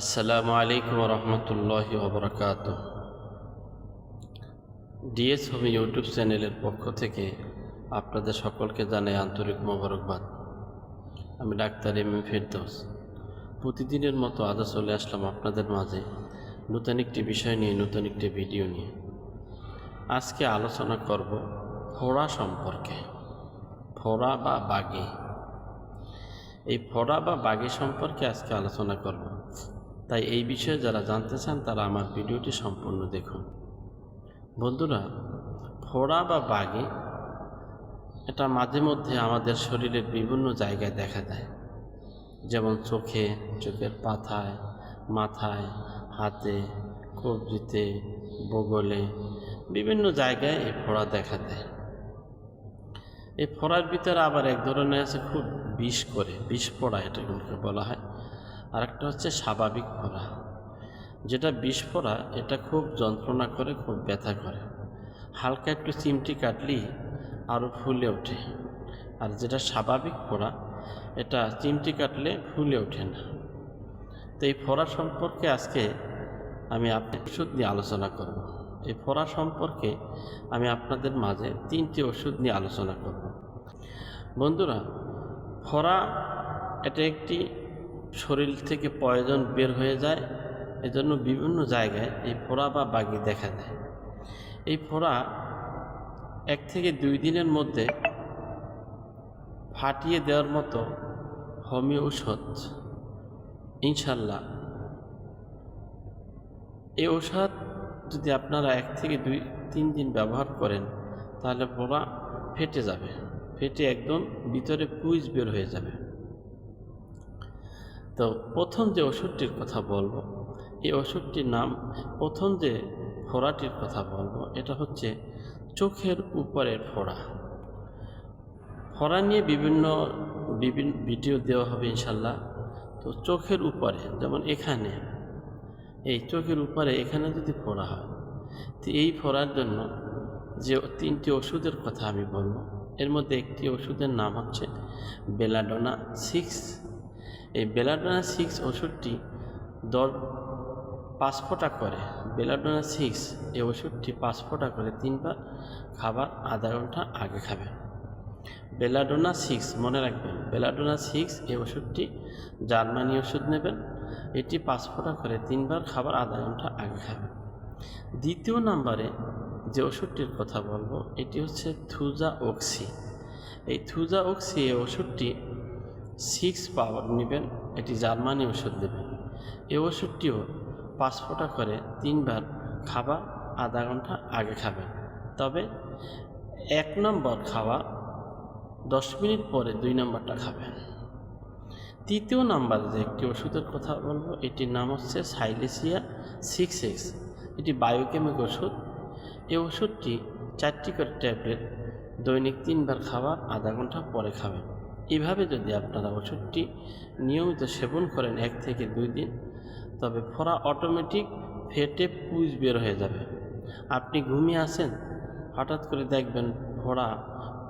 আসসালামু আলাইকুম রহমতুল্লাহ ওবরাকাত ডিএস হোমি ইউটিউব চ্যানেলের পক্ষ থেকে আপনাদের সকলকে জানাই আন্তরিক মোবারকবাদ। আমি ডাক্তার এম এম ফেরদৌস। প্রতিদিনের মতো আজও চলে আসলাম আপনাদের মাঝে নতুন একটি বিষয় নিয়ে, নতুন একটি ভিডিও নিয়ে। আজকে আলোচনা করব ফোড়া সম্পর্কে। ফোড়া বা বাগি। এই ফোড়া বা বাগি সম্পর্কে আজকে আলোচনা করব। তাই এই বিষয়ে যারা জানতে চান, তারা আমার ভিডিওটি সম্পূর্ণ দেখুন। বন্ধুরা, ফোড়া বা বাগি, এটা মাঝে মধ্যে আমাদের শরীরের বিভিন্ন জায়গায় দেখা দেয়। যেমন চোখে, চোখের পাথায় মাথায়, হাতে, কবজিতে, বগলে, বিভিন্ন জায়গায় এই ফোড়া দেখা দেয়। এই ফোড়ার ভিতরে আবার এক ধরনের আছে খুব বিষ করে, বিষ ফোড়া এটাকে বলা হয়। আর একটা হচ্ছে স্বাভাবিক ফোড়া যেটা বিষ ফোড়া এটা খুব যন্ত্রণা করে, খুব ব্যথা করে। হালকা একটু চিমটি কাটলেই আরও ফুলে ওঠে। আর যেটা স্বাভাবিক ফোড়া এটা চিমটি কাটলে ফুলে ওঠে না। তো এই ফোড়া সম্পর্কে আজকে আমি আপনি ওষুধ নিয়ে আলোচনা করব। এই ফোড়া সম্পর্কে আমি আপনাদের মাঝে তিনটি ওষুধ নিয়ে আলোচনা করব। বন্ধুরা ফোড়া এটা একটি শরীর থেকে প্রয়োজন বের হয়ে যায়। এজন্য বিভিন্ন জায়গায় এই ফোড়া বা বাগি দেখা দেয় এই ফোড়া এক থেকে দুই দিনের মধ্যে ফাটিয়ে দেওয়ার মতো হোমিও ঔষধ। ইনশাল্লাহ। এই ঔষধ যদি আপনারা এক থেকে দুই, তিন দিন ব্যবহার করেন, তাহলে পোড়া ফেটে যাবে। ফেটে একদম ভিতরে কুইজ বের হয়ে যাবে। তো প্রথম যে ওষুধটির কথা বলব, এই ওষুধটির নাম প্রথম যে ফোড়াটির কথা বলব, এটা হচ্ছে চোখের উপরের ফোড়া। ফোড়া নিয়ে বিভিন্ন বিভিন্ন ভিডিও দেওয়া হবে ইনশাল্লাহ। তো চোখের উপরে, যেমন এখানে, এই চোখের উপরে, এখানে যদি ফোড়া হয়, তো এই ফোড়ার জন্য যে তিনটি ওষুধের কথা আমি বলব, এর মধ্যে একটি ওষুধের নাম হচ্ছে বেলাডোনা সিক্স এই বেলাডোনা সিক্স ওষুধটি দর পাঁচ ফোঁটা করে। বেলাডোনা সিক্স এই ওষুধটি পাঁচ ফোঁটা করে তিনবার খাবার আধা ঘণ্টা আগে খাবেন বেলাডোনা সিক্স, মনে রাখবেন বেলাডোনা সিক্স এই ওষুধটি জার্মানি ওষুধ নেবেন। এটি পাঁচ ফোঁটা করে তিনবার খাবার আধা ঘণ্টা আগে খাবেন দ্বিতীয় নাম্বারে যে ওষুধটির কথা বলব, এটি হচ্ছে থুজা অক্সি এই থুজা অক্সি এই ওষুধটি সিক্স পাওয়ার নেবেন, এটি জার্মানি ওষুধ দেবেন এই ওষুধটিও পাঁচ ফোঁটা করে তিনবার খাবার আধা ঘণ্টা আগে খাবেন। তবে এক নম্বর খাওয়া দশ মিনিট পরে দুই নম্বরটা খাবেন। তৃতীয় নাম্বারে যে একটি ওষুধের কথা বলব, এটির নাম হচ্ছে সাইলেসিয়া সিক্স এক্স এটি বায়োকেমিক ওষুধ এই ওষুধটি চারটি করে ট্যাবলেট দৈনিক তিনবার খাবার আধা ঘণ্টা পরে খাবেন। এভাবে যদি আপনারা ওষুধটি নিয়মিত সেবন করেন এক থেকে দুই দিন, তবে ফোড়া অটোমেটিক ফেটে পুজ বের হয়ে যাবে। আপনি ঘুমিয়ে আসেন হঠাৎ করে দেখবেন ফোড়া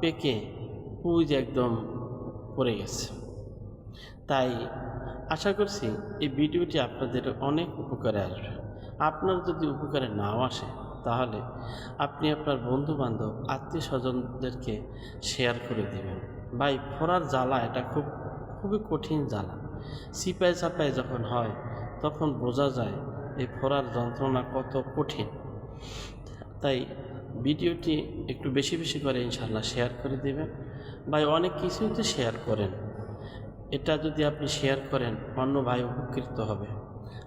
পেকে পুজ একদম পড়ে গেছে। তাই আশা করছি এই ভিডিওটি আপনাদের অনেক উপকারে আসবে। আপনার যদি উপকারে নাও আসে, তাহলে আপনি আপনার বন্ধু বান্ধব আত্মীয় স্বজনদেরকে শেয়ার করে দেবেন। ভাই ফোড়ার জ্বালা, এটা খুব, খুবই কঠিন জ্বালা। সিপাই চাপাই যখন হয়, তখন বোঝা যায় এই ফোড়ার যন্ত্রণা কত কঠিন। তাই ভিডিওটি একটু বেশি বেশি করে ইনশাল্লাহ শেয়ার করে দেবেন। ভাই, অনেক কিছুই তো শেয়ার করেন। এটা যদি আপনি শেয়ার করেন, অন্য ভাই উপকৃত হবে।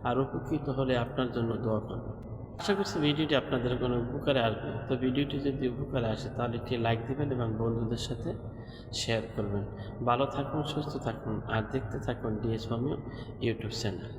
আর উপকৃত হলে আপনার জন্য দোয়া করবে। আশা করছি ভিডিওটি আপনাদের কোনো উপকারে আসবে। তো ভিডিওটি যদি উপকারে আসে, তাহলে একটি লাইক দেবেন এবং বন্ধুদের সাথে শেয়ার করবেন। ভালো থাকুন, সুস্থ থাকুন, আর দেখতে থাকুন ডিএস ইউটিউব চ্যানেল